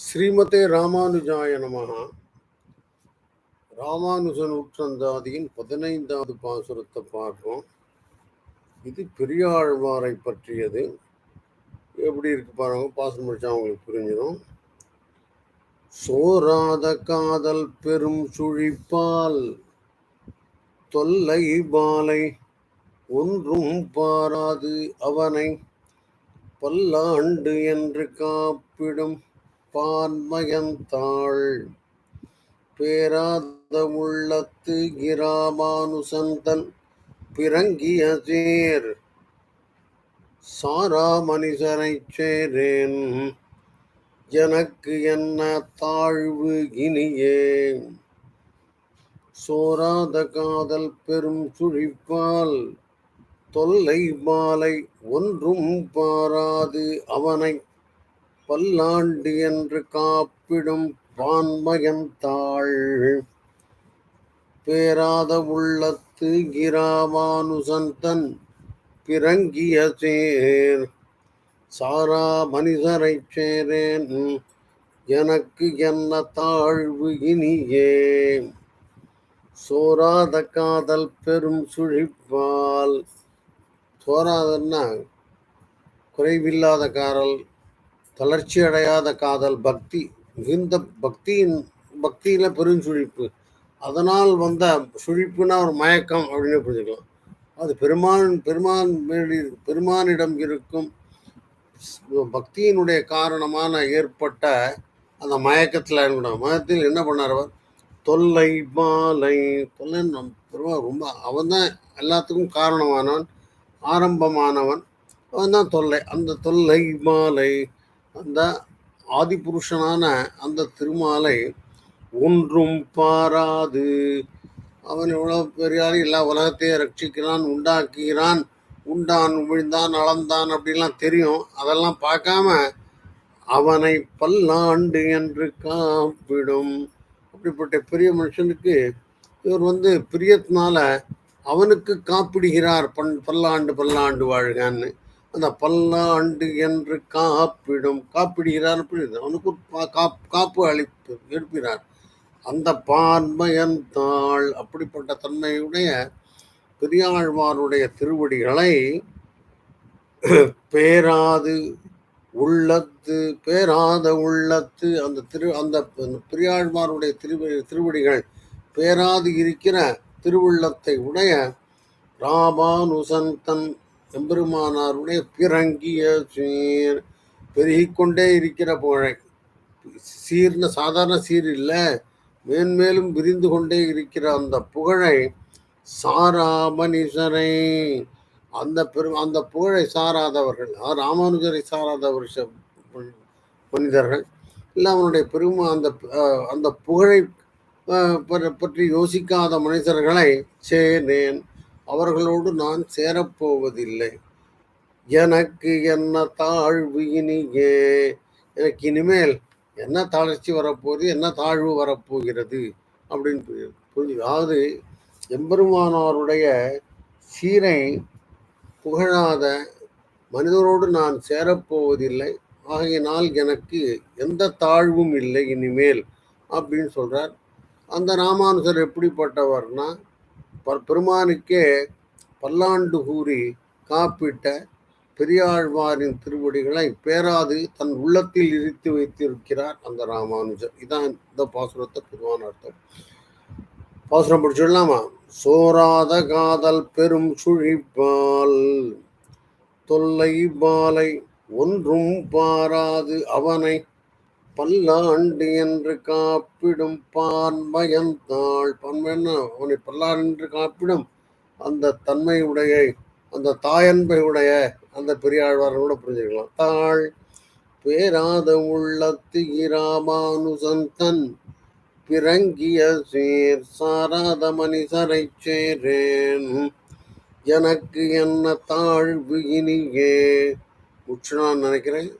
ஸ்ரீமதே ராமானுஜாய நமகா ராமானுஜன் உற்றந்தாதியின் பதினைந்தாவது பாசுரத்தை பார்ப்போம். இது பெரியாழ்வாரை பற்றியது. எப்படி இருக்கு பாருங்க பாசுரம் முடிச்சா அவங்களுக்கு புரிஞ்சிடும் சோராத காதல் பெரும் சுழிப்பால் தொல்லை பாலை ஒன்றும் பாராது அவனை பல்லாண்டு என்று காப்பிடும் பான்மயந்தாள். பேராத உள்ளத்து கிராமானுசந்தன் பிறங்கிய சேர். சாரா மனிதரைச் சேரேன். எனக்கு என்ன தாழ்வு இனியே? சோராத காதல் பெரும் சுழிப்பால் தொல்லை மாலை ஒன்றும் பாராது அவனை பல்லாண்டு என்று காப்பிடும் பான்மயந்தாள் பேராத உள்ளத்து கிராமானுசந்தன் பிறங்கிய சேர். சாரா மனிதரைச் சேரேன் எனக்கு என்ன தாழ்வு இனியே? சோராத காதல் பெரும் சுழிப்பால். சோராதன்னா குறைவில்லாத காரல். தளர்ச்சி அடையாத காதல் பக்தி மிகுந்த பக்தியின் பக்தியில பெருஞ்சுழிப்பு. அதனால் வந்த சுழிப்புனா ஒரு மயக்கம் அப்படின்னு புரிஞ்சுக்கலாம். அது பெருமான் பெருமான் பெருமானிடம் இருக்கும் பக்தியினுடைய காரணமான ஏற்பட்ட அந்த மயக்கத்தில் மயத்தில் என்ன பண்ணார் அவர்? தொல்லை மாலை தொல்லை நம் பெருமாள் ரொம்ப அவன் தான் எல்லாத்துக்கும் காரணமானவன் ஆரம்பமானவன். அவன் தான் தொல்லை. அந்த தொல்லை மாலை அந்த ஆதிபுருஷனான அந்த திருமாலை ஒன்றும் பாராது. அவன் எவ்வளோ பெரியார் எல்லா உலகத்தையும் ரட்சிக்கிறான் உண்டாக்குகிறான். உண்டான் விழுந்தான் அளந்தான் அப்படின்லாம் தெரியும். அதெல்லாம் பார்க்காம அவனை பல்லாண்டு என்று காப்பிடும். அப்படிப்பட்ட பெரிய மனுஷனுக்கு இவர் வந்து பிரியத்தினால அவனுக்கு காப்பிடுகிறார். பன் பல்லாண்டு பல்லாண்டு வாழ்கான்னு. அந்த பல்லாண்டு என்று காப்பிடும் காப்பிடுகிறார் அவனுக்கு காப் காப்பு அளிப்பு எழுப்பினார். அந்த பான்மையன் தாள் அப்படிப்பட்ட தன்மையுடைய பெரியாழ்வாருடைய திருவடிகளை பேராது உள்ளத்து பேராத உள்ளத்து அந்த திரு அந்த பெரியாழ்வாருடைய திருவடி திருவடிகள் பேராது இருக்கிற திருவுள்ளத்தை உடைய ராமானுசன் தன் எம்பெருமானாருடைய பிறங்கிய சீர் பெருகிக்கொண்டே இருக்கிற புகழை சீர்ன சாதாரண சீர் இல்லை. மேன்மேலும் விரிந்து கொண்டே இருக்கிற அந்த புகழை சாராமனிசரை. அந்த பெரும் அந்த புகழை சாராதவர்கள் ராமானுஜரை சாராதவர் மனிதர்கள் இல்லை அவனுடைய பெருமா அந்த அந்த புகழை பற்றி யோசிக்காத மனிதர்களை சேனேன் அவர்களோடு நான் சேரப்போவதில்லை. எனக்கு என்ன தாழ்வு இனியே? எனக்கு இனிமேல் என்ன தளர்ச்சி வரப்போகுது என்ன தாழ்வு வரப்போகிறது? அப்படின்னு புரிஞ்சு அதாவது எம்பெருமானாருடைய சீரை புகழாத மனிதரோடு நான் சேரப்போவதில்லை. ஆகையினால் எனக்கு எந்த தாழ்வும் இல்லை இனிமேல் அப்படின்னு சொல்கிறார் அந்த ராமானுசர் எப்படிப்பட்டவர்னா பெருமானுக்கே பல்லாண்டு கூறி காப்பிட்ட பெரியாழ்வாரின் திருவடிகளை பேராது தன் உள்ளத்தில் இரித்து வைத்திருக்கிறார் அந்த ராமானுஜர். இதான் இந்த பாசுரத்தை பொதுவான அர்த்தம். பாசுரம் படிச்சுடலாமா சோராத காதல் பெரும் சுழிப்பால் தொல்லை பாலை ஒன்றும் பாராது அவனை பல்லாண்டு என்று காப்பிடும் பான்மயந்தாள் பன்மைன்னா அவனை பல்லாண்டு என்று காப்பிடும் அந்த தன்மையுடைய அந்த தாயன்பையுடைய அந்த பெரியாழ்வாரோட புரிஞ்சுக்கலாம். தாள் பேராத உள்ளத்து இராமானுசந்தன் பிறங்கிய சேர் சாராத மனிதரை சேரேன். எனக்கு என்ன தாழ்வு இனியே? முச்சு நான் நினைக்கிறேன்.